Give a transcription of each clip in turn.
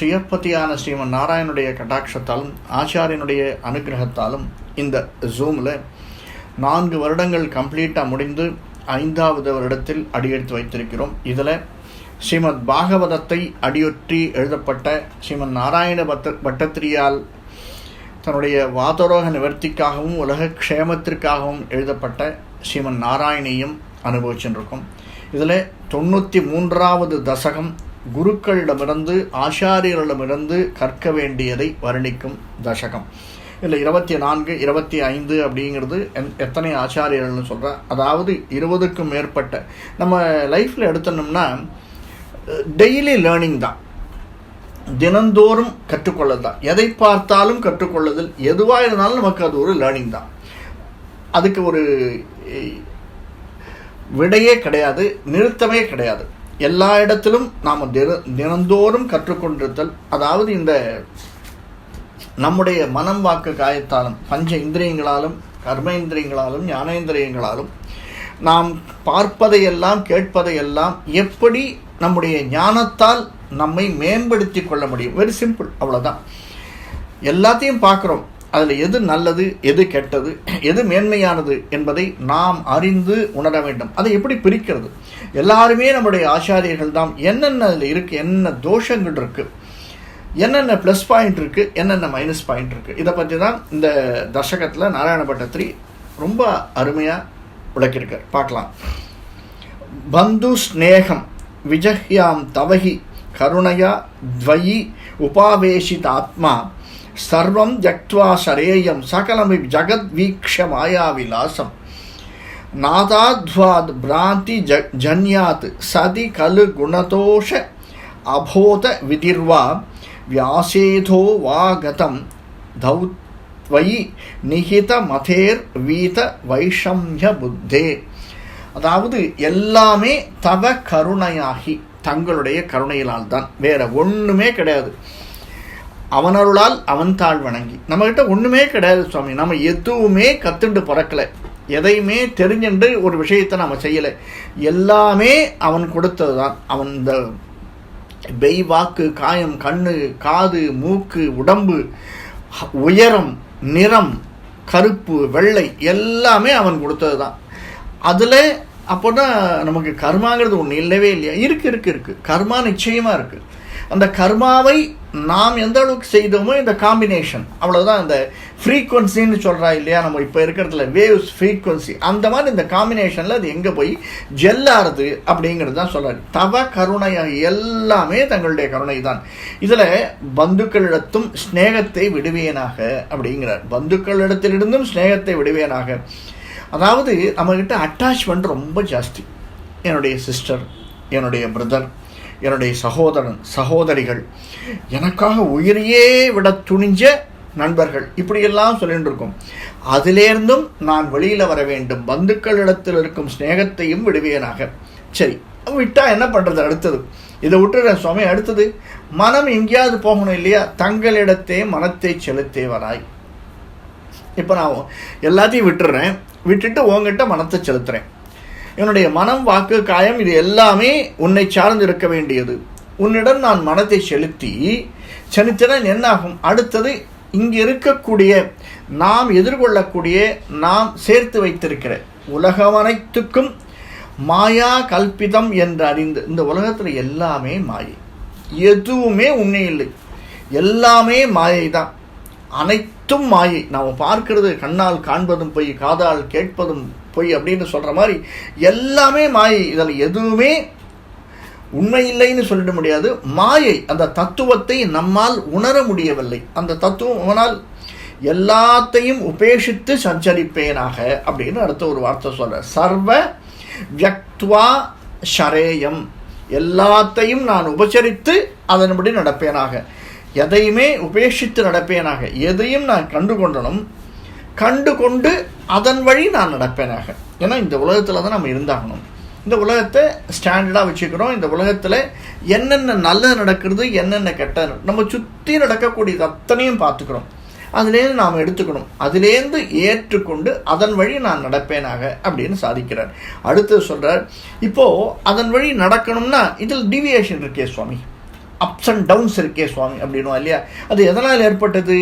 ஸ்ரீயப்பதியான ஸ்ரீமன் நாராயணுடைய கட்டாட்சத்தாலும் ஆச்சாரியனுடைய அனுகிரகத்தாலும் இந்த ஜூமில் நான்கு வருடங்கள் கம்ப்ளீட்டாக முடிந்து ஐந்தாவது வருடத்தில் அடியெடுத்து வைத்திருக்கிறோம். இதில் ஸ்ரீமத் பாகவதத்தை அடியொற்றி எழுதப்பட்ட ஸ்ரீமன் நாராயண பட்ட பட்டத்திரியால் தன்னுடைய வாதரோக நிவர்த்திக்காகவும் உலக க்ஷேமத்திற்காகவும் எழுதப்பட்ட ஸ்ரீமன் நாராயணியும் அனுபவிச்சுருக்கும். இதில் தொண்ணூற்றி மூன்றாவது தசகம் குருக்களிடமிருந்து ஆச்சாரியர்களிடமிருந்து கற்க வேண்டியதை வர்ணிக்கும் தசகம். இல்லை இருபத்தி நான்கு இருபத்தி ஐந்து அப்படிங்கிறது என் எத்தனை ஆச்சாரியர்கள்னு சொல்கிறேன் அதாவது இருபதுக்கும் மேற்பட்ட. நம்ம லைஃப்பில் எடுத்தோம்னா டெய்லி லேர்னிங் தான். தினந்தோறும் கற்றுக்கொள்ளது தான். எதை பார்த்தாலும் கற்றுக்கொள்ளுதல் எதுவாக இருந்தாலும் நமக்கு அது ஒரு லேர்னிங் தான். அதுக்கு ஒரு விடையே கிடையாது நிறுத்தமே கிடையாது. எல்லா இடத்திலும் நாம் தின தினந்தோறும் கற்றுக்கொண்டிருத்தல் அதாவது இந்த நம்முடைய மனம் வாக்கு காயத்தாலும் பஞ்ச இந்திரியங்களாலும் கர்மேந்திரியங்களாலும் ஞானேந்திரியங்களாலும் நாம் பார்ப்பதையெல்லாம் கேட்பதையெல்லாம் எப்படி நம்முடைய ஞானத்தால் நம்மை மேம்படுத்தி கொள்ள முடியும்? வெரி சிம்பிள் அவ்வளோதான் எல்லாத்தையும் பார்க்குறோம். அதில் எது நல்லது எது கெட்டது எது மேன்மையானது என்பதை நாம் அறிந்து உணர வேண்டும். அதை எப்படி பிரிக்கிறது? எல்லாருமே நம்முடைய ஆச்சாரியர்கள் தான். என்னென்ன அதில் இருக்குது என்னென்ன தோஷங்கள் இருக்குது என்னென்ன ப்ளஸ் பாயிண்ட் இருக்குது என்னென்ன மைனஸ் பாயிண்ட் இருக்குது இதை பற்றி தான் இந்த தசகத்தில் நாராயண பட்டத்திரி ரொம்ப அருமையாக விளக்கியிருக்கார். பார்க்கலாம். பந்து ஸ்நேகம் விஜஹ்யாம் தவகி கருணையா துவயி உபாவேஷித ஆத்மா சர்வம் ஜக்வா சரேயம் சகலமி ஜகத் வீக்ஷ மாயா விலாசம். நாதாத்வாத் பிராந்தி ஜ ஜன்யாத் சதி கலு குணதோஷ அபோத விதிர்வா வியாசேதோ வா கதம் தௌத்வயி நிகித மதேர் வீத வைஷம்ய புத்தே. அதாவது எல்லாமே தவ கருணையாகி தங்களுடைய கருணையினால் தான் வேற ஒன்றுமே கிடையாது. அவனருளால் அவன் தாழ் வணங்கி. நம்மக்கிட்ட ஒன்றுமே கிடையாது சுவாமி. நம்ம எதுவுமே கத்துண்டு பிறக்கலை. எதையுமே தெரிஞ்சுண்டு ஒரு விஷயத்தை நம்ம செய்யலை. எல்லாமே அவன் கொடுத்தது தான் அவன் இந்த பெய் வாக்கு காயம் கண்ணு காது மூக்கு உடம்பு உயரம் நிறம் கருப்பு வெள்ளை எல்லாமே அவன் கொடுத்தது தான் அதில் அப்போ தான் நமக்கு கர்மாங்கிறது ஒன்று இல்லவே இல்லையா? இருக்கு இருக்கு இருக்கு. கர்மா நிச்சயமாக இருக்குது அந்த கர்மாவை நாம் எந்த அளவுக்கு செய்தோமோ இந்த காம்பினேஷன் அவ்வளோதான் அந்த ஃப்ரீக்வன்சின்னு சொல்கிறா இல்லையா? நம்ம இப்போ இருக்கிறதுல வேவ்ஸ் ஃப்ரீக்வன்சி அந்த மாதிரி இந்த காம்பினேஷனில் அது எங்கே போய் ஜெல்லாருது அப்படிங்கிறது தான் சொல்கிறார் தவ கருணையாக எல்லாமே தங்களுடைய கருணை தான் இதில் பந்துக்களிடத்தும் ஸ்நேகத்தை விடுவேனாக அப்படிங்கிறார். பந்துக்களிடத்திலிருந்தும் ஸ்நேகத்தை விடுவேனாக. அதாவது நம்மக்கிட்ட அட்டாச்மெண்ட் ரொம்ப ஜாஸ்தி. என்னுடைய சிஸ்டர் என்னுடைய பிரதர் என்னுடைய சகோதரன் சகோதரிகள் எனக்காக உயிரையே விட துணிஞ்ச நண்பர்கள் இப்படியெல்லாம் சொல்லிட்டு இருக்கும் அதிலேருந்தும் நான் வெளியில் வர வேண்டும். பந்துக்களிடத்தில் இருக்கும் ஸ்நேகத்தையும் விடுவேனாக சரி விட்டா என்ன பண்ணுறது அடுத்தது? இதை விட்டுறேன் சுவாமி அடுத்தது? மனம் எங்கேயாவது போகணும் இல்லையா? தங்களிடத்தே மனத்தை செலுத்தே வராய் இப்போ நான் எல்லாத்தையும் விட்டுறேன். விட்டுட்டு உங்ககிட்ட மனத்தை செலுத்துறேன். என்னுடைய மனம் வாக்கு காயம் இது எல்லாமே உன்னை சார்ந்து இருக்க வேண்டியது. உன்னிடம் நான் மனத்தை செலுத்தி செலுத்தினால் என்னாகும் அடுத்தது இங்கே இருக்கக்கூடிய நாம் எதிர்கொள்ளக்கூடிய நாம் சேர்த்து வைத்திருக்கிற உலகம் அனைத்துக்கும் மாயா கல்பிதம் என்று அறிந்து இந்த உலகத்தில் எல்லாமே மாயை. எதுவுமே உண்மை இல்லை. எல்லாமே மாயை தான் அனைத்தும் மாயை. நாம் பார்க்கிறது கண்ணால் காண்பதும் பொய் காதால் கேட்பதும் பொய் அப்படின்னு சொல்கிற மாதிரி எல்லாமே மாயை. இதில் எதுவுமே உண்மை இல்லைன்னு சொல்லிட முடியாது. மாயை அந்த தத்துவத்தை நம்மால் உணர முடியவில்லை. அந்த தத்துவம் அவனால் எல்லாத்தையும் உபேஷித்து சஞ்சரிப்பேனாக அப்படின்னு அடுத்த ஒரு வார்த்தை சொல்ற. சர்வ வியக்துவா ஷரேயம். எல்லாத்தையும் நான் உபச்சரித்து அதன்படி நடப்பேனாக. எதையுமே உபேட்சித்து நடப்பேனாக. எதையும் நான் கண்டு கொண்டனும் கண்டு கொண்டு அதன் வழி நான் நடப்பேனாக. ஏன்னா இந்த உலகத்தில் தான் நம்ம இருந்தாகணும். இந்த உலகத்தை ஸ்டாண்டர்டாக வச்சுக்கிறோம். இந்த உலகத்தில் என்னென்ன நல்லது நடக்கிறது என்னென்ன கெட்ட நம்ம சுற்றி நடக்கக்கூடியது அத்தனையும் பார்த்துக்கிறோம். அதுலேருந்து நாம் எடுத்துக்கணும். அதுலேருந்து ஏற்றுக்கொண்டு அதன் வழி நான் நடப்பேனாக அப்படின்னு சாதிக்கிறார். அடுத்து சொல்கிறார் இப்போது அதன் வழி நடக்கணும்னா இதில் டிவியேஷன் இருக்கே சுவாமி. அப்ஸ் அண்ட் டவுன்ஸ் இருக்கே சுவாமி அப்படின்னுவா இல்லையா? அது எதனால் ஏற்பட்டது?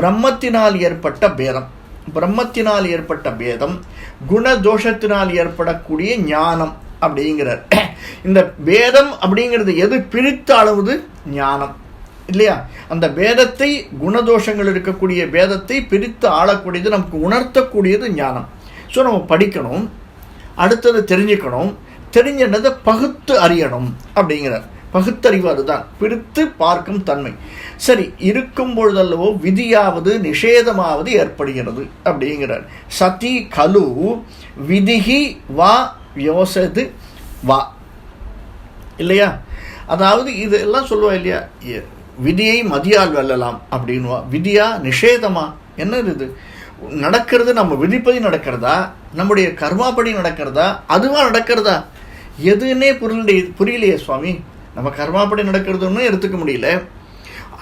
பிரம்மத்தினால் ஏற்பட்ட பேதம். பிரம்மத்தினால் ஏற்பட்ட பேதம் குணதோஷத்தினால் ஏற்படக்கூடிய ஞானம் அப்படிங்கிறார். இந்த பேதம் அப்படிங்கிறது எது பிரித்து அளவுது ஞானம். இல்லையா? அந்த பேதத்தை குணதோஷங்கள் இருக்கக்கூடிய பேதத்தை பிரித்து ஆளக்கூடியது நமக்கு உணர்த்தக்கூடியது ஞானம். ஸோ நம்ம படிக்கணும் அடுத்தது தெரிஞ்சுக்கணும். தெரிஞ்சதை பகுத்து அறியணும் அப்படிங்கிறார். பகுத்தறிவு அதுதான் பிரித்து பார்க்கும் தன்மை. சரி இருக்கும் பொழுதல்லவோ விதியாவது நிஷேதமாவது ஏற்படுகிறது. அப்படிங்கிறார். சதி கலு விதிகி வா யோசது வா. இல்லையா? அதாவது இதெல்லாம் சொல்லுவா இல்லையா? எ- விதியை மதியால் வெல்லலாம் அப்படின்வா விதியா நிஷேதமா? என்ன இது? நடக்கிறது நம்ம விதிப்படி நடக்கிறதா? நம்முடைய கர்மாப்படி நடக்கிறதா? அதுவா நடக்கிறதா? எதுன்னே புரியலையே புரியலையே சுவாமி. நம்ம கர்மாப்படி நடக்கிறதுன்னு எடுத்துக்க முடியல.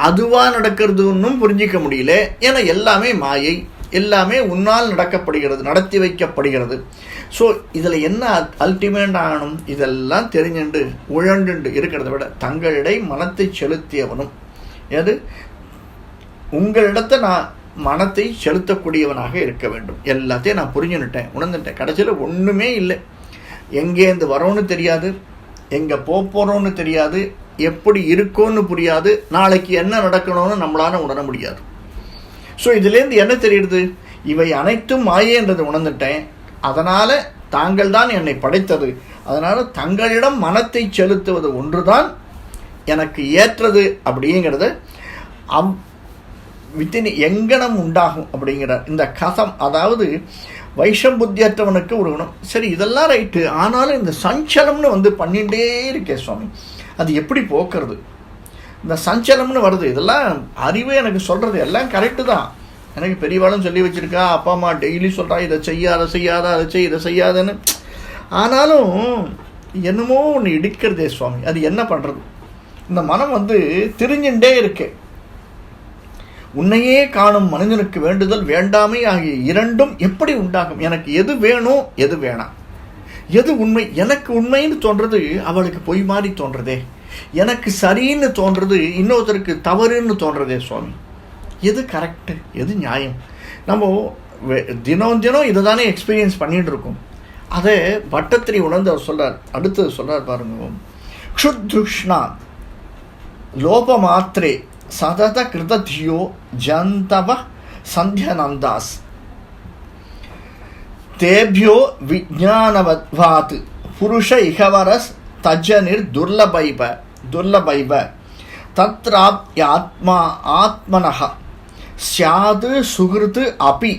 அதுவா நடக்கிறதுன்னும் புரிஞ்சிக்க முடியல. ஏன்னா எல்லாமே மாயை. எல்லாமே உன்னால் நடக்கப்படுகிறது நடத்தி வைக்கப்படுகிறது. ஸோ இதில் என்ன அல்டிமேட் ஆகணும்? இதெல்லாம் தெரிஞ்சுண்டு உழண்டுண்டு இருக்கிறத விட தங்களிடை மனத்தை செலுத்தியவனும் எது உங்களிடத்தை நான் மனத்தை செலுத்தக்கூடியவனாக இருக்க வேண்டும். எல்லாத்தையும் நான் புரிஞ்சுன்னுட்டேன் உணர்ந்துட்டேன். கடைசியில் ஒன்றுமே இல்லை. எங்கேருந்து வரோன்னு தெரியாது. எங்கே போகிறோன்னு தெரியாது எப்படி இருக்கோன்னு புரியாது நாளைக்கு என்ன நடக்கணும்னு நம்மளால உணர முடியாது. ஸோ இதுலேருந்து என்ன தெரியுது? இவை அனைத்தும் மாயேன்றதை உணர்ந்துட்டேன். அதனால் தாங்கள் தான் என்னை படைத்தது. அதனால் தங்களிடம் மனத்தை செலுத்துவது ஒன்றுதான் எனக்கு ஏற்றது அப்படிங்கிறத. அவ் வித்தின் எங்கனம் உண்டாகும் அப்படிங்கிறார் இந்த கதம். அதாவது வைஷம் புத்தியற்றவனுக்கு ஒரு குணம் சரி இதெல்லாம் ரைட்டு ஆனாலும் இந்த சஞ்சலம்னு வந்து பண்ணிகிட்டே இருக்கே சுவாமி. அது எப்படி போக்குறது? இந்த சஞ்சலம்னு வருது. இதெல்லாம் அறிவே எனக்கு சொல்கிறது எல்லாம் கரெக்டு தான். எனக்கு பெரியவாளும் சொல்லி வச்சுருக்கா. அப்பா அம்மா டெய்லி சொல்கிறா இதை செய்ய அதை செய்யாத அதை செய் இதை செய்யாதன்னு. ஆனாலும் என்னமோ ஒன்று இடிக்கிறதே சுவாமி. அது என்ன பண்ணுறது இந்த மனம் வந்து திரிஞ்சுட்டே இருக்கேன் உன்னையே காணும் மனிதனுக்கு வேண்டுதல் வேண்டாமை ஆகிய இரண்டும் எப்படி உண்டாகும்? எனக்கு எது வேணும் எது வேணாம். எது உண்மை? எனக்கு உண்மைன்னு தோன்றது அவளுக்கு பொய் மாதிரி தோன்றதே. எனக்கு சரின்னு தோன்றது இன்னொருத்தருக்கு தவறுன்னு தோன்றதே சுவாமி. எது கரெக்டு எது நியாயம்? நம்ம தினம் தினம் இதை தானே எக்ஸ்பீரியன்ஸ் பண்ணிட்டு இருக்கோம். அதை வட்டத்திரி உணர்ந்து அவர் சொல்றார். அடுத்தது சொல்றார் பாருங்க. க்ஷுத்ருஷ்ணா லோபமாத்திரே சதத கிருததியோ ஜந்தவ சந்தியநந்தாஸ் தேபியோ விஜானவத்வாத் புருஷ இகவரஸ் தஜனிர் துர்லபைப துர்லபைப தத்ராப்யாத்மா ஆத்மனः ஸ்யாது சுகிருத் அபி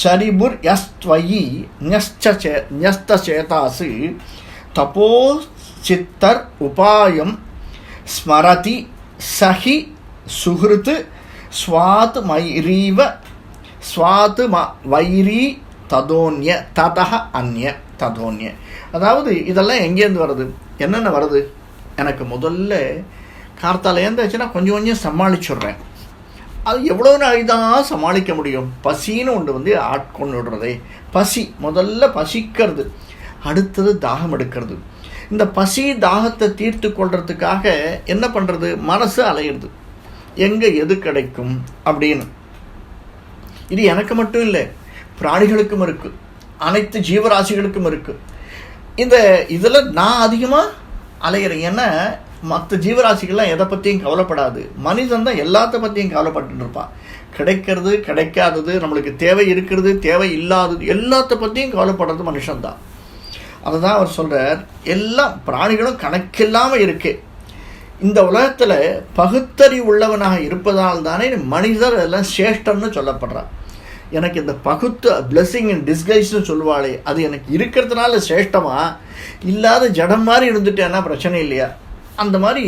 சரிபுர் யஸ்த்வயி ஞஸ்சே ஞஸ்தச்சேதாசு தபோ சித்தர் உபாயம் ஸ்மரதி சஹி சுகிருத்து ஸ்வாத் மைரீவ ஸ்வாத் ம வைரி ததோன்ய ததஹ அந்ய ததோன்ய அதாவது இதெல்லாம் எங்கேருந்து வருது என்னென்ன வருது எனக்கு முதல்ல கார்த்தால ஏந்தாச்சுன்னா கொஞ்சம் கொஞ்சம் சமாளிச்சுடுறேன் அது எவ்வளோ நாளிதான் சமாளிக்க முடியும் பசின்னு ஒன்று வந்து ஆட்கொண்டு விடுறதே பசி முதல்ல பசிக்கிறது அடுத்தது தாகம் எடுக்கிறது இந்த பசி தாகத்தை தீர்த்து கொள்றதுக்காக என்ன பண்ணுறது மனசு அலையிறது எங்கே எது கிடைக்கும் அப்படின்னு. இது எனக்கு மட்டும் இல்லை பிராணிகளுக்கும் இருக்கு அனைத்து ஜீவராசிகளுக்கும் இருக்கு. இந்த இதில் நான் அதிகமாக அலையிறேன். ஏன்னா மற்ற ஜீவராசிகள்லாம் எதை பற்றியும் கவலைப்படாது. மனிதன் தான் எல்லாத்த பற்றியும் கவலைப்பட்டு இருப்பான். கிடைக்கிறது கிடைக்காதது நம்மளுக்கு தேவை இருக்கிறது தேவை இல்லாதது எல்லாத்த பற்றியும் கவலைப்படுறது மனுஷன்தான். அதை தான் அவர் சொல்கிறார் எல்லாம் பிராணிகளும் கணக்கில்லாமல் இருக்கே. இந்த உலகத்தில் பகுத்தறிவு உள்ளவனாக இருப்பதால் தானே மனிதர் எல்லாம் சேஷ்டம்னு சொல்லப்படுறான் எனக்கு இந்த பகுத்து பிளெஸ்ஸிங் இன் டிஸ்கைஸ்னு சொல்லுவாளே அது எனக்கு இருக்கிறதுனால சிரேஷ்டமா? இல்லாத ஜடம் மாதிரி இருந்துட்டேன்னா பிரச்சனை இல்லையா? அந்த மாதிரி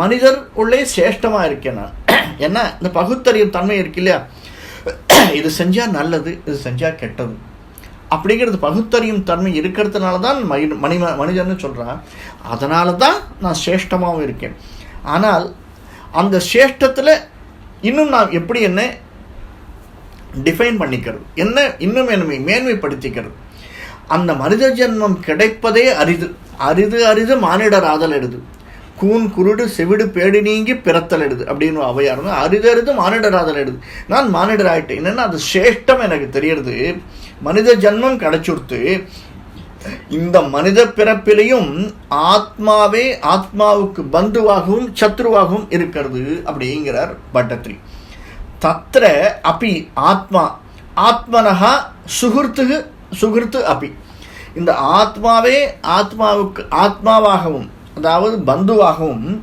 மனிதர் உள்ளே சிரேஷ்டமாக இருக்கேன்? நான் ஏன்னா இந்த பகுத்தறியும் தன்மை இருக்கு இல்லையா? இது செஞ்சால் நல்லது இது செஞ்சால் கெட்டது. அப்படிங்கிறது பகுத்தறியும் தன்மை இருக்கிறதுனால தான் மனி மணி மனிதன்னு சொல்கிறான் அதனால தான் நான் சிரேஷ்டமாகவும் இருக்கேன். ஆனால் அந்த சிரேஷ்டத்தில் இன்னும் நான் எப்படி என்ன டிஃபைன் பண்ணிக்கிறது? என்ன இன்னும் என்னை மேன்மைப்படுத்திக்கிறது? அந்த மனித ஜென்மம் கிடைப்பதே அரிது அரிது அரிது மானிடர் ஆதல் எடுது கூன் குருடு செவிடு பேடு நீங்கி பிறத்தல் எடுது அப்படின்னு அவையார் அரிதறிது மானிடராதல் எடுது நான் மானிடர் ஆகிட்டேன் என்னென்னா அது சிரேஷ்டம் எனக்கு தெரியறது. மனித ஜன்மம் கிடைச்சுடுத்து இந்த மனித பிறப்பிலையும் ஆத்மாவே ஆத்மாவுக்கு பந்துவாகவும் சத்ருவாகவும் இருக்கிறது அப்படிங்கிறார் பட்டத்ரி. தத்திர அப்பி ஆத்மா. ஆத்மனகா சுகிருத்துகு சுகிருத்து அப்பி இந்த ஆத்மாவே ஆத்மாவுக்கு ஆத்மாவாகவும் அதாவது பந்துவாகவும்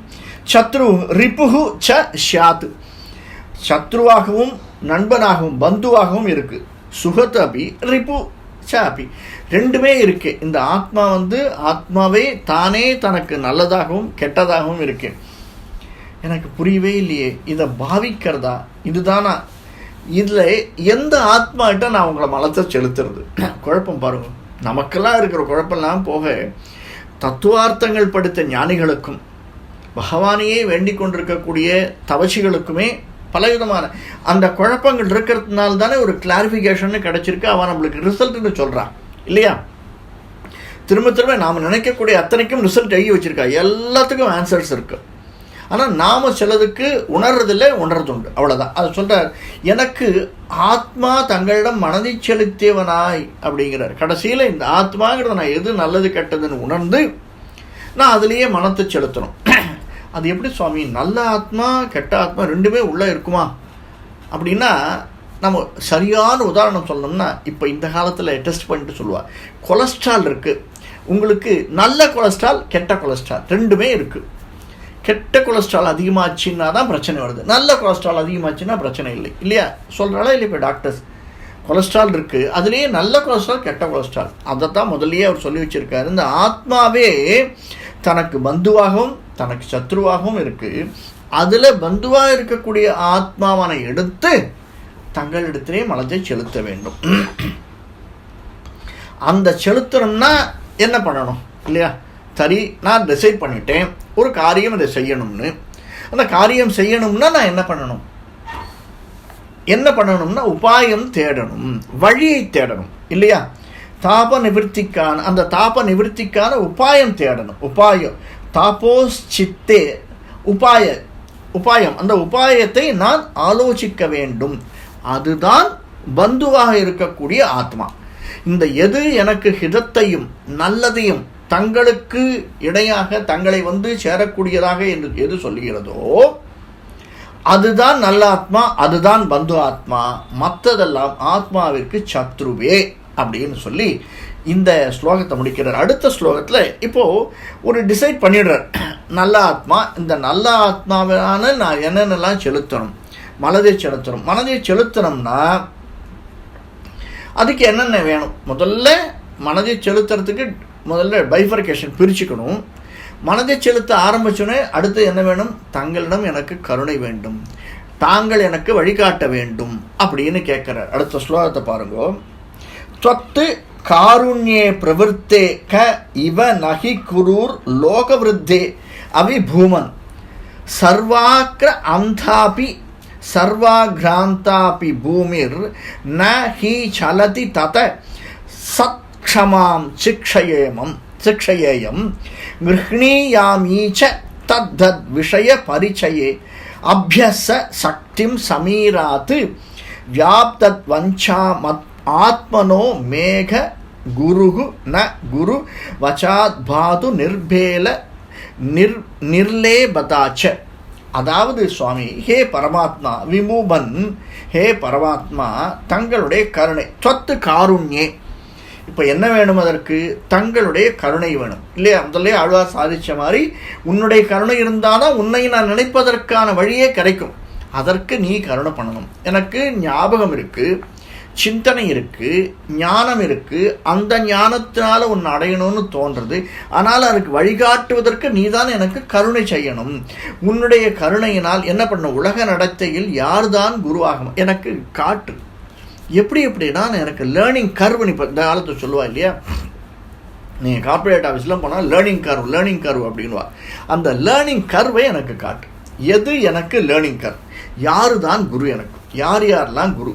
சத்ரு ரிப்புகு ச ஷாத்து சத்ருவாகவும் நண்பனாகவும் பந்துவாகவும் இருக்கு. சுகத் அபி ரிப்பு ச அபி. ரெண்டுமே இருக்கு. இந்த ஆத்மா வந்து ஆத்மாவே தானே தனக்கு நல்லதாகவும் கெட்டதாகவும் இருக்கு. எனக்கு புரியவே இல்லையே. இதை பாவிக்கிறதா? இதுதானா? இதில் எந்த ஆத்மாகிட்ட நான் உங்களை மலத்தை செலுத்துறது? குழப்பம் பாருங்க. நமக்கெல்லாம் இருக்கிற குழப்பம்லாம் போக தத்துவார்த்தங்கள் படித்த ஞானிகளுக்கும் பகவானையே வேண்டிக் கொண்டிருக்கக்கூடிய தவசிகளுக்குமே பலவிதமான அந்த குழப்பங்கள் இருக்கிறதுனால தானே ஒரு கிளாரிஃபிகேஷன் கிடைச்சிருக்கு. அவன் நம்மளுக்கு ரிசல்ட்னு சொல்கிறான் இல்லையா? திரும்ப திரும்ப நாம் நினைக்கக்கூடிய அத்தனைக்கும் ரிசல்ட் எழுதி வச்சுருக்கா. எல்லாத்துக்கும் ஆன்சர்ஸ் இருக்குது ஆனால் நாம் சிலதுக்கு உணர்றதில்லை உணர்றது உண்டு அவ்வளோதான் அதை சொல்கிறார் எனக்கு ஆத்மா தங்களிடம் மனதை செலுத்தியவனாய் அப்படிங்கிறார். கடைசியில் இந்த ஆத்மாங்கிறத நான் எது நல்லது கெட்டதுன்னு உணர்ந்து நான் அதுலேயே மனத்தை செலுத்தணும். அது எப்படி சுவாமி? நல்ல ஆத்மா கெட்ட ஆத்மா ரெண்டுமே உள்ளே இருக்குமா? அப்படின்னா நம்ம சரியான உதாரணம் சொல்லணும்னா இப்போ இந்த காலத்தில் டெஸ்ட் பண்ணிட்டு சொல்லுவாள் கொலஸ்ட்ரால் இருக்குது உங்களுக்கு நல்ல கொலஸ்ட்ரால் கெட்ட கொலஸ்ட்ரால் ரெண்டுமே இருக்குது கெட்ட கொலஸ்ட்ரால் அதிகமாச்சுன்னா தான் பிரச்சனை வருது. நல்ல கொலஸ்ட்ரால் அதிகமாச்சுன்னா பிரச்சனை இல்லை. இல்லையா? சொல்கிறாளா இல்லை இப்போ டாக்டர்ஸ் கொலஸ்ட்ரால் இருக்குது அதுலேயே நல்ல கொலஸ்ட்ரால் கெட்ட கொலஸ்ட்ரால். அதை தான் முதல்லயே அவர் சொல்லி வச்சுருக்காரு. இந்த ஆத்மாவே தனக்கு பந்துவாகவும் தனக்கு சத்ருவாகவும் இருக்குது அதில் பந்துவாக இருக்கக்கூடிய ஆத்மாவனை எடுத்து தங்களிடத்திலே மலத்தை செலுத்த வேண்டும். அந்த செலுத்தணும்னா என்ன பண்ணணும்? இல்லையா? சரி நான் டிசைட் பண்ணிட்டேன். ஒரு காரியம் இதை செய்யணும்னு. அந்த காரியம் செய்யணும்னா நான் என்ன பண்ணணும்? என்ன பண்ணணும்னா உபாயம் தேடணும். வழியை தேடணும். இல்லையா? தாப நிவர்த்திக்கான அந்த தாப நிவர்த்திக்கான உபாயம் தேடணும். உபாயம் தாபோஸ் சித்தே உபாய உபாயம். அந்த உபாயத்தை நான் ஆலோசிக்க வேண்டும். அதுதான் பந்துவாக இருக்கக்கூடிய ஆத்மா. இந்த எது எனக்கு ஹிதத்தையும் நல்லதையும் தங்களுக்கு இடையாக தங்களை வந்து சேரக்கூடியதாக என்று எது சொல்லுகிறதோ அதுதான் நல்ல ஆத்மா அதுதான் பந்து ஆத்மா. மற்றதெல்லாம் ஆத்மாவிற்கு சத்ருவே அப்படின்னு சொல்லி இந்த ஸ்லோகத்தை முடிக்கிறார். அடுத்த ஸ்லோகத்தில் இப்போது ஒரு டிசைட் பண்ணிடுறார். நல்ல ஆத்மா இந்த நல்ல ஆத்மாவான நான் என்னென்னலாம் செலுத்தணும்? மனதை செலுத்தணும். மனதை செலுத்தணும்னா அதுக்கு என்னென்ன வேணும்? முதல்ல மனதை செலுத்துறதுக்கு முதல்ல பைஃபர்கேஷன் பிரிச்சுக்கணும். மனதை செலுத்த ஆரம்பிச்சோன்னே அடுத்து என்ன வேணும்? தங்களிடம் எனக்கு கருணை வேண்டும். தாங்கள் எனக்கு வழிகாட்ட வேண்டும் அப்படின்னு கேட்குறார். அடுத்த ஸ்லோகத்தை பாருங்க. தொத்து காருண்யே பிரவருத்தே க இவ நகி குரூர் லோகவிருத்தே அவிபூமன் சர்வாக்கிர அந்தாபி சர்வாகிராந்தாபி பூமிர் ந ஹி சலதி தத சத் க்ஷமாம் சிக்ஷயேமம் சிக்ஷயேயம். கிருஹ்ணீயாமீச்ச தத்தத் விஷய பரிச்சயே. அபியச சக்திம் சமீராத்து. வியாப்தத் வஞ்சா மத் ஆத்மனோ மேக குருகு ந குரு வச்சாத் பாது நிர்பேல நிர் நிர்லேபதாச்ச. அதாவது சுவாமி ஹே பரமாத்மா விமூபன் ஹே பரமாத்மா தங்களுடைய கருணை சொத்து காருண்யே. இப்போ என்ன வேணும் அதற்கு? தங்களுடைய கருணை வேணும். இல்லையா? முதல்ல ஆழ்வார் சாதித்த மாதிரி உன்னுடைய கருணை இருந்தாதான் உன்னை நான் நினைப்பதற்கான வழியே கிடைக்கும். அதற்கு நீ கருணை பண்ணணும். எனக்கு ஞாபகம் இருக்குது சிந்தனை இருக்குது ஞானம் இருக்குது அந்த ஞானத்தினால உன்னை அடையணும்னு தோன்றது. ஆனால் அதுக்கு வழிகாட்டுவதற்கு நீ தான் எனக்கு கருணை செய்யணும். உன்னுடைய கருணையினால் என்ன பண்ணும் உலக நடத்தையில் யார் தான் குருவாகும்? எனக்கு காட்டு. எப்படி எப்படின்னா எனக்கு லேர்னிங் கர்வ் இப்போ இந்த காலத்தை சொல்லுவா இல்லையா? நீங்கள் கார்ப்பரேட் ஆஃபீஸ்லாம் போனால் லேர்னிங் கர்வ் லேர்னிங் கர்வ் அப்படின்வா அந்த லேர்னிங் கர்வை எனக்கு காட்டு. எது எனக்கு லேர்னிங் கர்வ் யாரு தான் குரு எனக்கு? யார் யாரெல்லாம் குரு?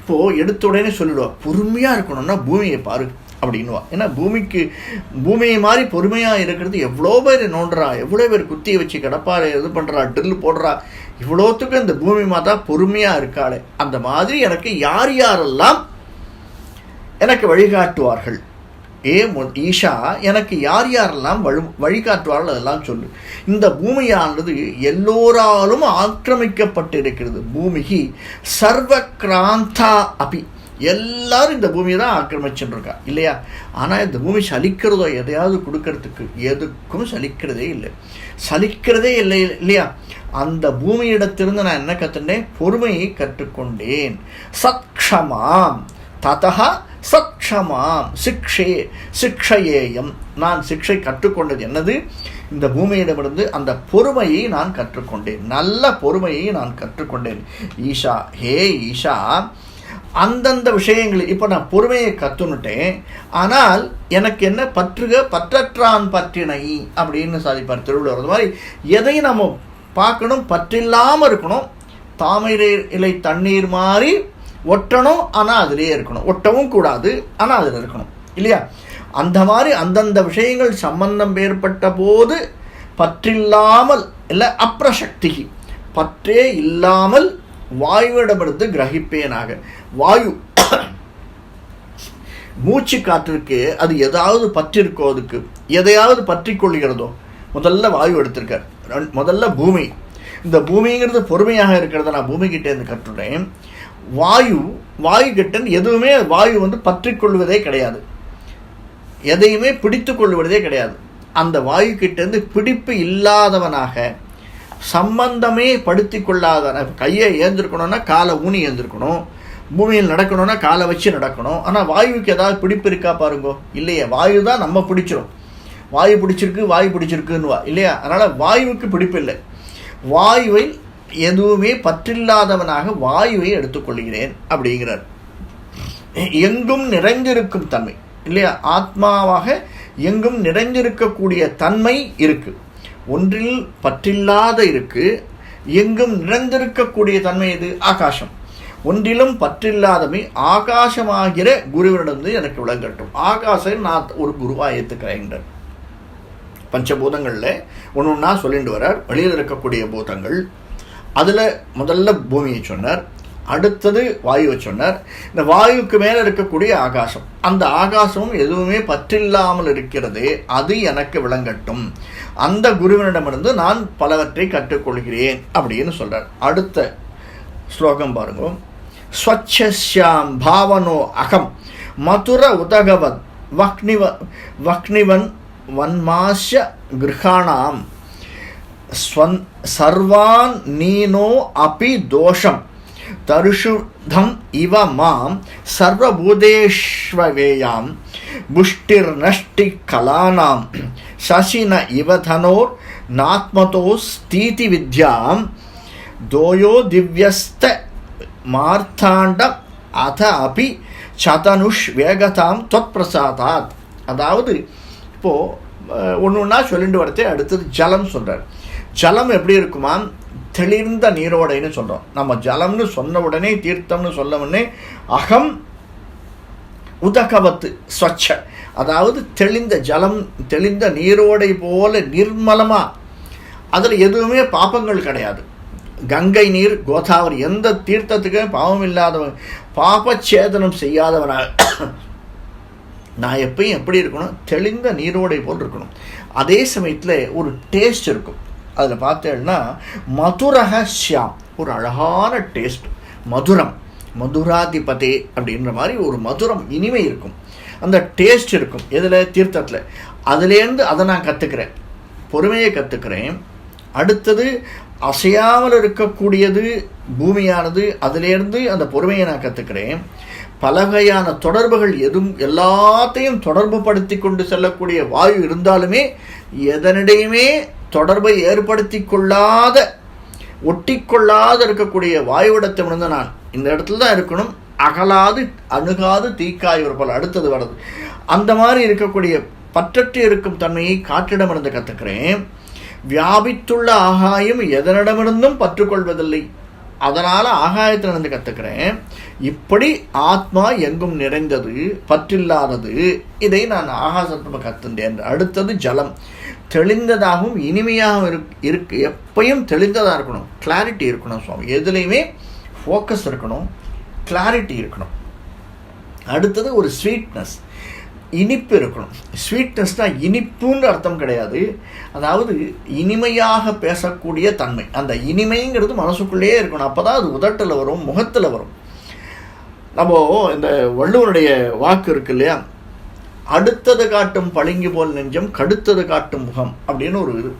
இப்போது எடுத்த உடனே சொல்லிவிடுவா பொறுமையாக இருக்கணும்னா பூமியை பாரு. அப்படின்னுவா. ஏன்னா பூமிக்கு பூமியை மாதிரி பொறுமையாக இருக்கிறது எவ்வளோ பேர் நோண்டுறா எவ்வளோ பேர் குத்தியை வச்சு கிடப்பார் இது பண்ணுறா ட்ரில் போடுறா இவ்வளோத்துக்கும் இந்த பூமி மாதா பொறுமையாக இருக்காளே. அந்த மாதிரி எனக்கு யார் யாரெல்லாம் எனக்கு வழிகாட்டுவார்கள்? ஏ ஈஷா எனக்கு யார் யாரெல்லாம் வழி வழிகாட்டுவார்கள் அதெல்லாம் சொல்லு. இந்த பூமியானது எல்லோராலும் ஆக்கிரமிக்கப்பட்டிருக்கிறது. பூமிகி சர்வ கிராந்தா அபி எல்லாரும் இந்த பூமியை தான் ஆக்கிரமிச்சுருக்கா இல்லையா? ஆனால் இந்த பூமி சலிக்கிறதோ எதையாவது கொடுக்கறதுக்கு எதுக்கும் சலிக்கிறதே இல்லை. சலிக்கிறதே இல்லை இல்லையா? அந்த பூமியிடத்திலிருந்து நான் என்ன கற்றுனேன் பொறுமையை கற்றுக்கொண்டேன். சக்ஷமாம். ததா சக்ஷமாம். சிக்ஷே சிக்ஷயேயம். நான் சிக்ஷை கற்றுக்கொண்டது என்னது? இந்த பூமியிடமிருந்து அந்த பொறுமையை நான் கற்றுக்கொண்டேன். நல்ல பொறுமையை நான் கற்றுக்கொண்டேன். ஈஷா ஹே ஈஷா அந்தந்த விஷயங்களில் இப்போ நான் பொறுமையை கற்றுனுட்டேன் ஆனால் எனக்கு என்ன பற்றுக பற்றற்றான் பற்றினை அப்படின்னு சாதிப்பார் திருவள்ளுவர் அது மாதிரி எதையும் நம்ம பார்க்கணும் பற்றில்லாமல் இருக்கணும். தாமரை இலை தண்ணீர் மாதிரி ஒட்டணும் ஆனால் அதிலே இருக்கணும். ஒட்டவும் கூடாது ஆனால் அதில் இருக்கணும். இல்லையா? அந்த மாதிரி அந்தந்த விஷயங்கள் சம்பந்தம் ஏற்பட்ட போது பற்றில்லாமல் இல்லை அப்ரசக்தி பற்றே இல்லாமல் வாயுவிடமிருந்து கிரகிப்பேனாக. வாயு மூச்சு காற்றிற்கு அது ஏதாவது பற்றிருக்கோ அதுக்கு. எதையாவது பற்றி கொள்கிறதோ. முதல்ல வாயு எடுத்திருக்கார். முதல்ல பூமி. இந்த பூமிங்கிறது பொறுமையாக இருக்கிறத நான் பூமி கிட்டே இருந்து கற்றுறேன் வாயு வாயு கிட்ட எதுவுமே வாயு வந்து பற்றி கொள்வதே கிடையாது. எதையுமே பிடித்து கொள்வதே கிடையாது. அந்த வாயு கிட்டேருந்து பிடிப்பு இல்லாதவனாக சம்பந்தமே படுத்தி கொள்ளாத கையை ஏந்திருக்கணும்னா காலை ஊனி ஏந்திருக்கணும். பூமியில் நடக்கணும்னா காலை வச்சு நடக்கணும். ஆனால் வாயுவுக்கு ஏதாவது பிடிப்பு இருக்கா பாருங்கோ? இல்லையே வாயு தான் நம்ம பிடிச்சிரும். வாயு பிடிச்சிருக்கு வாயு பிடிச்சிருக்குன்னுவா. இல்லையா? அதனால் வாயுவுக்கு பிடிப்பு இல்லை. வாயுவை எதுவுமே பற்றில்லாதவனாக வாயுவை எடுத்துக்கொள்கிறேன் அப்படிங்கிறார். எங்கும் நிறைந்திருக்கும் தன்மை. இல்லையா? ஆத்மாவாக எங்கும் நிறைந்திருக்கக்கூடிய தன்மை இருக்குது ஒன்றில் பற்றில்லாத இருக்கு எங்கும் நிறைந்திருக்கக்கூடிய தன்மை இது ஆகாசம். ஒன்றிலும் பற்றில்லாதமை ஆகாசமாகிற குருவினிடந்து எனக்கு விளங்கட்டும் ஆகாசம் நான் ஒரு குருவாக ஏற்றுக்கிறேன் பஞ்சபூதங்களில் ஒன்று ஒன்றா சொல்லிட்டு வரார் வெளியில் இருக்கக்கூடிய பூதங்கள். அதில் முதல்ல பூமியை சொன்னார். அடுத்தது வாயுவை சொன்னார். இந்த வாயுக்கு மேலே இருக்கக்கூடிய ஆகாசம். அந்த ஆகாசமும் எதுவுமே பற்றில்லாமல் இருக்கிறது அது எனக்கு விளங்கட்டும். அந்த குருவினிடமிருந்து நான் பலவற்றை கற்றுக்கொள்கிறேன் அப்படின்னு சொல்கிறார் அடுத்த ஸ்லோகம் பாருங்க. ஸ்வச்சாம் பாவனோ அகம். மதுர உதகவத் வக்னிவ வக்னிவன் வன்மாஸ்ய கிருஹாணாம் ஸ்வன் சர்வான் நீனோ அபி தோஷம். தருஷுதம் இவ மாம் சர்வபூதேஷ்வவேயாம் புஷ்டிர்நஷ்டி கலானாம். சசின இவ தனோர் நாத்மதோ ஸ்தீதி வித்யாம். தோயோ திவ்யஸ்த மார்த்தாண்டம் அத அபி சதனுஷ் வேகதாம் தொத்பிரசாதாத் அதாவது இப்போது ஒன்று ஒன்றா சொல்லிட்டு வரத்தே அடுத்தது ஜலம் சொல்கிறார் ஜலம் எப்படி இருக்குமா தெளிர்ந்த நீரோடைன்னு சொல்கிறோம் நம்ம ஜலம்னு சொன்ன உடனே தீர்த்தம்னு சொல்ல உடனே அகம் உதகவத்து ஸ்வச்ச. அதாவது தெளிந்த ஜலம் தெளிந்த நீரோடை போல நிர்மலமாக அதில் எதுவுமே பாப்பங்கள் கிடையாது. கங்கை நீர் கோதாவரி எந்த தீர்த்தத்துக்கு பாவம் இல்லாதவன் பாபச்சேதனம் செய்யாதவனாக. நான் எப்பயும் எப்படி இருக்கணும்? தெளிந்த நீரோடை போல் இருக்கணும். அதே சமயத்தில் ஒரு டேஸ்ட் இருக்கும். அதில் பார்த்தேன்னா மதுரக ஷியாம். ஒரு அழகான டேஸ்ட் மதுரம். மதுராதிபதே அப்படின்ற மாதிரி ஒரு மதுரம் இனிமை இருக்கும். அந்த டேஸ்ட் இருக்கும். எதில்? தீர்த்தத்தில். அதுலேருந்து அதை நான் கற்றுக்கிறேன் பொறுமையை கற்றுக்கிறேன் அடுத்தது அசையாமல் இருக்கக்கூடியது பூமியானது அதிலேருந்து அந்த பொறுமையை நான் கற்றுக்கிறேன் பல வகையான தொடர்புகள் எதுவும் எல்லாத்தையும் தொடர்பு படுத்தி கொண்டு செல்லக்கூடிய வாயு இருந்தாலுமே எதனிடையுமே தொடர்பை ஏற்படுத்தி கொள்ளாத ஒட்டிக்கொள்ளாத இருக்கக்கூடிய வாயுவிடத்திலிருந்து நான் இந்த இடத்துல தான் இருக்கணும். அகலாது அணுகாது தீக்காய் ஒரு போல் அடுத்தது வருது அந்த மாதிரி இருக்கக்கூடிய பற்றற்று இருக்கும் தன்மையை காற்றிடமிருந்து கற்றுக்கிறேன் வியாபித்துள்ள ஆகாயம் எதனிடமிருந்தும் பற்றுக்கொள்வதில்லை. அதனால் ஆகாயத்திலிருந்து கற்றுக்கிறேன் இப்படி ஆத்மா எங்கும் நிறைந்தது பற்றில்லாதது இதை நான் ஆகாசத்தில் கற்றுண்டேன் அடுத்தது ஜலம். தெளிந்ததாகவும் இனிமையாகவும் இருக் இருக்கு. எப்பையும் தெளிந்ததாக இருக்கணும். கிளாரிட்டி இருக்கணும் சுவாமி. எதுலேயுமே ஃபோக்கஸ் இருக்கணும். கிளாரிட்டி இருக்கணும். அடுத்தது ஒரு ஸ்வீட்னஸ் இனிப்பு இருக்கணும். ஸ்வீட்னஸ்னால் இனிப்புன்ற அர்த்தம் கிடையாது. அதாவது இனிமையாக பேசக்கூடிய தன்மை. அந்த இனிமைங்கிறது மனசுக்குள்ளேயே இருக்கணும். அப்போ தான் அது உதட்டில் வரும் முகத்தில் வரும். நம்ம இந்த வள்ளுவனுடைய வாக்கு இருக்கு இல்லையா? அடுத்தது காட்டும் பளிங்கு போல் நெஞ்சம் கடுத்தது காட்டும் முகம் அப்படின்னு ஒரு இது.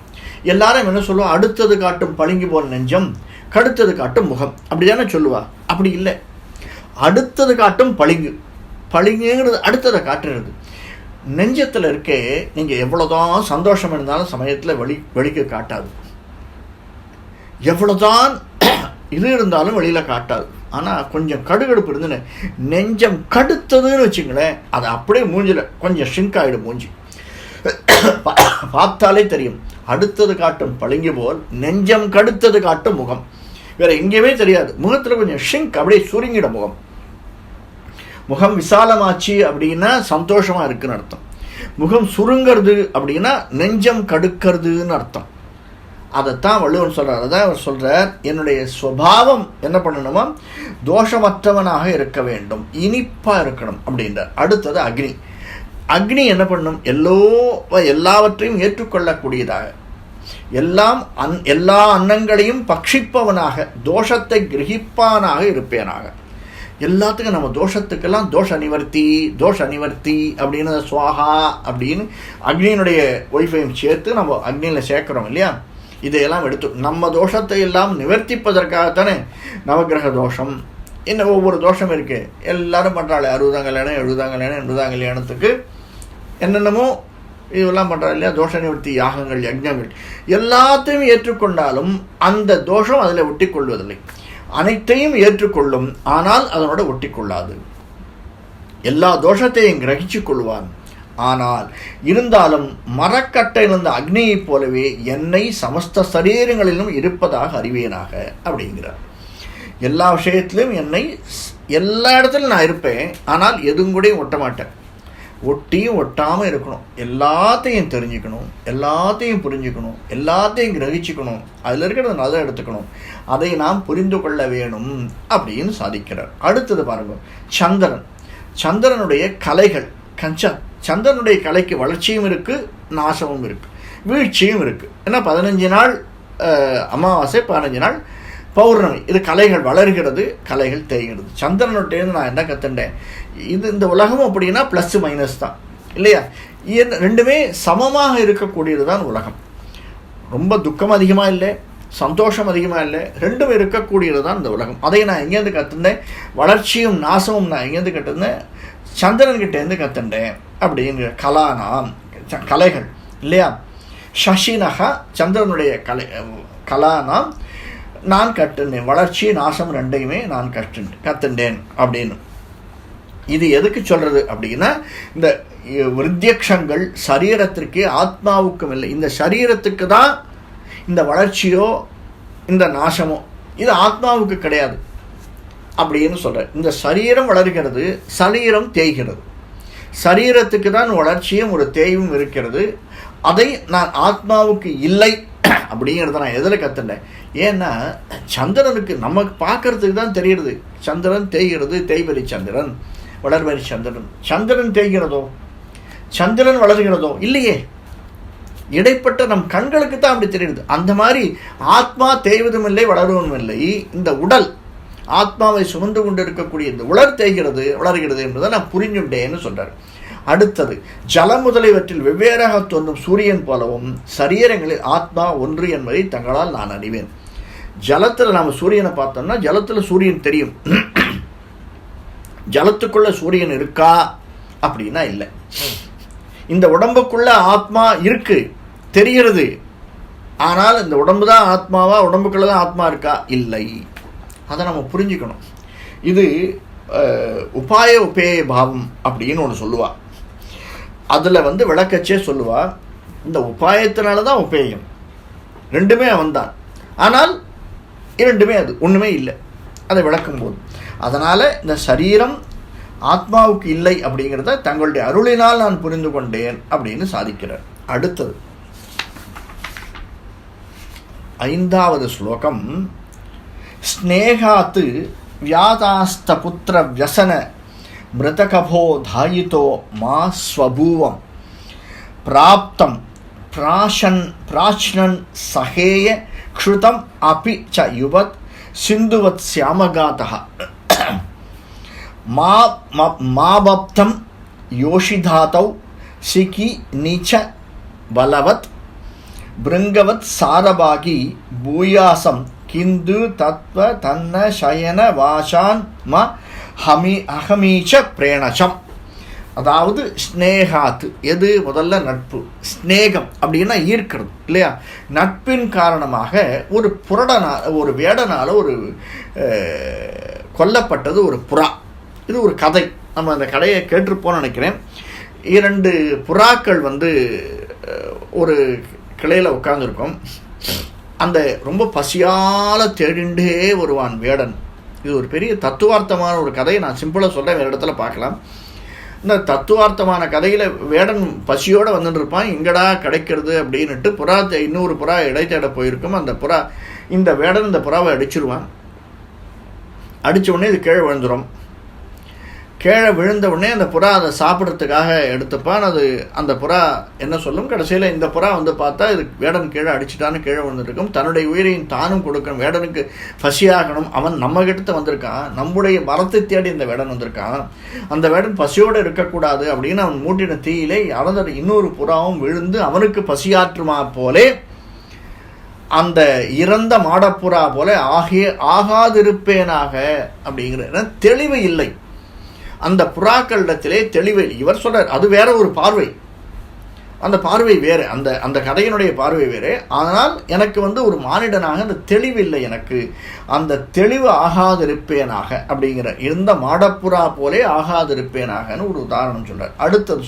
எல்லாரும் என்ன சொல்லுவோம்? அடுத்தது காட்டும் பளிங்கு போல் நெஞ்சம் கடுத்தது காட்டும் முகம். அப்படி தானே சொல்லுவா? அப்படி இல்லை. அடுத்தது காட்டும் பளிங்கு. பளிங்குங்கிறது அடுத்ததை காட்டுறது. நெஞ்சத்தில் இருக்கே நீங்கள் எவ்வளோதான் சந்தோஷம் இருந்தாலும் சமயத்தில் வெளி வெளிக்கு காட்டாது. எவ்வளோதான் இது இருந்தாலும் வெளியில் காட்டாது. ஆனால் கொஞ்சம் கடுகடுப்பு இருந்துன்னு நெஞ்சம் கடுத்ததுன்னு வச்சுங்களேன் அது அப்படியே மூஞ்சில் கொஞ்சம் ஷிங்க் ஆகிடும் மூஞ்சி. பார்த்தாலே தெரியும். அடுத்தது காட்டும் பளிங்கு போல் நெஞ்சம் கடுத்தது காட்டும் முகம். வேற எங்கேயுமே தெரியாது. முகத்தில் கொஞ்சம் ஷிங்க் அப்படியே சுருங்கிட முகம். முகம் விசாலமாச்சு அப்படின்னா சந்தோஷமா இருக்குன்னு அர்த்தம். முகம் சுருங்கிறது அப்படின்னா நெஞ்சம் கடுக்கிறதுன்னு அர்த்தம். அதைத்தான் வள்ளுவன் சொல்கிறார் அதான் அவர் சொல்கிறார் என்னுடைய சுவாவம் என்ன பண்ணணுமா? தோஷமற்றவனாக இருக்க வேண்டும். இனிப்பாக இருக்கணும் அப்படின்றார். அடுத்தது அக்னி. அக்னி என்ன பண்ணும்? எல்லோ எல்லாவற்றையும் ஏற்றுக்கொள்ளக்கூடியதாக. எல்லாம் அன் எல்லா அன்னங்களையும் பக்ஷிப்பவனாக தோஷத்தை கிரகிப்பானாக இருப்பேனாக. எல்லாத்துக்கும் நம்ம தோஷத்துக்கெல்லாம் தோஷ நிவர்த்தி தோஷ நிவர்த்தி அப்படின்னு சுவாகா அப்படின்னு அக்னியினுடைய ஒய்ஃபையும் சேர்த்து நம்ம அக்னியில் சேர்க்குறோம் இல்லையா? இதையெல்லாம் எடுத்து நம்ம தோஷத்தை எல்லாம் நிவர்த்திப்பதற்காகத்தானே நவகிரக தோஷம். இன்னும் ஒவ்வொரு தோஷம் இருக்குது எல்லாரும் பண்ணுறாள் அறுபதாம் கல்யாணம் எழுபதாம் கல்யாணம் எண்பதாம் கல்யாணத்துக்கு என்னென்னமோ இதெல்லாம் பண்ணுறா இல்லையா? தோஷ நிவர்த்தி யாகங்கள் யஜ்ஞங்கள். எல்லாத்தையும் ஏற்றுக்கொண்டாலும் அந்த தோஷம் அதில் ஒட்டி கொள்வதில்லை அனைத்தையும் ஏற்றுக்கொள்ளும் ஆனால் அதனோட ஒட்டிக்கொள்ளாது. எல்லா தோஷத்தையும் கிரகிச்சு கொள்வான் ஆனால் இருந்தாலும் மரக்கட்டையிலிருந்த அக்னியைப் போலவே என்னை சமஸ்த சரீரங்களிலும் இருப்பதாக அறிவேனாக அப்படிங்கிறார். எல்லா விஷயத்திலும் என்னை எல்லா இடத்துலையும் நான் இருப்பேன் ஆனால் எதுவும் கூட ஒட்ட மாட்டேன். ஒட்டியும் ஒட்டாமல் இருக்கணும். எல்லாத்தையும் தெரிஞ்சுக்கணும். எல்லாத்தையும் புரிஞ்சுக்கணும். எல்லாத்தையும் கிரகிச்சுக்கணும். அதில் இருக்கிறத நல்லா எடுத்துக்கணும். அதை நாம் புரிந்து கொள்ள வேணும் அப்படின்னு சாதிக்கிறார். அடுத்தது பாருங்கள் சந்திரன். சந்திரனுடைய கலைகள் கஞ்ச. சந்திரனுடைய கலைக்கு வளர்ச்சியும் இருக்குது நாசமும் இருக்குது வீழ்ச்சியும் இருக்குது ஏன்னா பதினஞ்சு நாள் அமாவாசை பதினஞ்சு நாள் பௌர்ணமி. இது கலைகள் வளர்கிறது கலைகள் தேய்கிறது. சந்திரனுட்டேருந்து நான் என்ன கற்றுண்டேன் இது இந்த உலகம் அப்படின்னா ப்ளஸ் மைனஸ் தான். இல்லையா? ரெண்டுமே சமமாக இருக்கக்கூடியது தான் உலகம். ரொம்ப துக்கம் அதிகமாக இல்லை சந்தோஷம் அதிகமாக இல்லை ரெண்டும் இருக்கக்கூடியது தான் இந்த உலகம். அதை நான் எங்கேருந்து கற்றுந்தேன் வளர்ச்சியும் நாசமும் நான் எங்கேருந்து கற்றுந்தேன் சந்திரன்கிட்டேருந்து கற்றுண்டேன் அப்படிங்கிற கலானாம் கலைகள். இல்லையா? சசினகா சந்திரனுடைய கலை கலானாம் நான் கற்றுனேன் வளர்ச்சி நாசம் ரெண்டையுமே நான் கற்று கற்றுண்டேன் அப்படின்னு. இது எதுக்கு சொல்கிறது அப்படின்னா இந்த விருத்தியக்ஷங்கள் சரீரத்திற்கு ஆத்மாவுக்கும் இல்லை. இந்த சரீரத்துக்கு தான் இந்த வளர்ச்சியோ இந்த நாசமோ இது ஆத்மாவுக்கு கிடையாது அப்படின்னு சொல்கிறேன் இந்த சரீரம் வளர்கிறது சரீரம் தேய்கிறது. சரீரத்துக்கு தான் வளர்ச்சியும் ஒரு தேய்வும் இருக்கிறது. அதை நான் ஆத்மாவுக்கு இல்லை அப்படிங்கிறத நான் எதில் கற்றுனேன் ஏன்னா சந்திரனுக்கு நமக்கு பார்க்கறதுக்கு தான் தெரியுது சந்திரன் தேய்கிறது தேய்வரி சந்திரன் வளர்வரி சந்திரன். சந்திரன் தேய்கிறதோ? சந்திரன் வளர்கிறதோ? இல்லையே. இடைப்பட்ட நம் கண்களுக்கு தான் அப்படி தெரியுது. அந்த மாதிரி ஆத்மா தேய்வதும் இல்லை வளருவதும் இல்லை. இந்த உடல் ஆத்மாவை சுமந்து கொண்டு இருக்கக்கூடிய இந்த உலர் தேய்கிறது வளர்கிறது என்பதை நான் புரிஞ்சுட்டேன்னு சொல்கிறார் அடுத்தது ஜலம் முதலியவற்றில் வெவ்வேறாக தோன்றும் சூரியன் போலவும் சரீரங்களில் ஆத்மா ஒன்று என்பதை தங்களால் நான் அறிவேன். ஜலத்தில் நாம் சூரியனை பார்த்தோம்னா ஜலத்தில் சூரியன் தெரியும். ஜலத்துக்குள்ள சூரியன் இருக்கா அப்படின்னா இல்லை. இந்த உடம்புக்குள்ள ஆத்மா இருக்கு தெரிகிறது. ஆனால் இந்த உடம்பு தான் ஆத்மாவா உடம்புக்குள்ள தான் ஆத்மா இருக்கா? இல்லை. அதை நம்ம புரிஞ்சுக்கணும். இது உபாய உபேய பாவம் அப்படின்னு ஒன்று சொல்லுவாள் அதில் வந்து விளக்கச்சே சொல்லுவா இந்த உபாயத்தினால தான் உபேயம். ரெண்டுமே அவன்தான் ஆனால் இரண்டுமே அது ஒன்றுமே இல்லை. அதை விளக்கும் போது. அதனால் இந்த சரீரம் ஆத்மாவுக்கு இல்லை அப்படிங்கிறத தங்களுடைய அருளினால் நான் புரிந்து கொண்டேன் அப்படின்னு சாதிக்கிறார். அடுத்தது ஐந்தாவது ஸ்லோகம் ஸ்னேகாத்து வியாதாஸ்த புத்திர வியசன మృతకభో ధాయితో మా స్వభూవం ప్రాప్తం ప్రాశన్ ప్రాశ్నన్ సహేయ క్షుతం అపి చ యువత్ సింధువత్ శ్యామగాత మా మాబప్తం యోషిధాతౌ సికి నీచ బలవత్ బృంగవత్ సారభాగి భూయాసం కిందు తత్వ తన్న శయన వాశాన్ మ ஹமி அகமீச்ச பிரேணச்சம். அதாவது ஸ்னேகாத்து எது முதல்ல நட்பு? ஸ்நேகம் அப்படின்னா ஈர்க்கிறது இல்லையா? நட்பின் காரணமாக ஒரு புரடனால் ஒரு வேடனால் ஒரு கொல்லப்பட்டது ஒரு புறா. இது ஒரு கதை. நம்ம அந்த கதையை கேட்டிருப்போம்னு நினைக்கிறேன். இரண்டு புறாக்கள் வந்து ஒரு கிளையில் உட்காந்துருக்கோம் அந்த ரொம்ப பசியால் தேடிண்டே வருவான் வேடன். இது ஒரு பெரிய தத்துவார்த்தமான ஒரு கதையை நான் சிம்பிளாக சொல்கிறேன் வேறு இடத்துல பார்க்கலாம். இந்த தத்துவார்த்தமான கதையில் வேடன் பசியோடு வந்துட்டு இருப்பான். எங்கடா கிடைக்கிறது அப்படின்னுட்டு புறா இன்னொரு புறா இடை தேட போயிருக்கும். அந்த புறா இந்த வேடன் இந்த புறாவை அடிச்சிருவான். அடித்த உடனே இது கீழே விழுந்துரும். கீழே விழுந்த உடனே அந்த புறா அதை சாப்பிட்றதுக்காக எடுத்துப்பான். அது அந்த புறா என்ன சொல்லும்? கடைசியில் இந்த புறா வந்து பார்த்தா இது வேடன் கீழே அடிச்சிட்டான்னு கீழே விழுந்துருக்கும். தன்னுடைய உயிரையும் தானும் கொடுக்கணும். வேடனுக்கு பசியாகணும். அவன் நம்ம கிட்ட வந்திருக்கான். நம்முடைய மரத்தை தேடி இந்த வேடன் வந்திருக்கான். அந்த வேடன் பசியோடு இருக்கக்கூடாது அப்படின்னு அவன் மூட்டின தீயிலே அவனோட இன்னொரு புறாவும் விழுந்து அவனுக்கு பசியாற்றுமா போலே அந்த இறந்த மாடப்புறா போல ஆகிய ஆகாதிருப்பேனாக அப்படிங்கிற தெளிவு இல்லை. அந்த புறாக்களிடத்திலே தெளிவை இவர் சொல்கிறார் அது வேற ஒரு பார்வை. அந்த பார்வை வேறு அந்த அந்த கதையினுடைய பார்வை வேறு. ஆனால் எனக்கு வந்து ஒரு மானிடனாக அந்த தெளிவில்லை எனக்கு. அந்த தெளிவு ஆகாதிருப்பேனாக அப்படிங்கிற இருந்த மாடப்புறா போலே ஆகாதிருப்பேனாகன்னு ஒரு உதாரணம் சொல்கிறார் அடுத்தது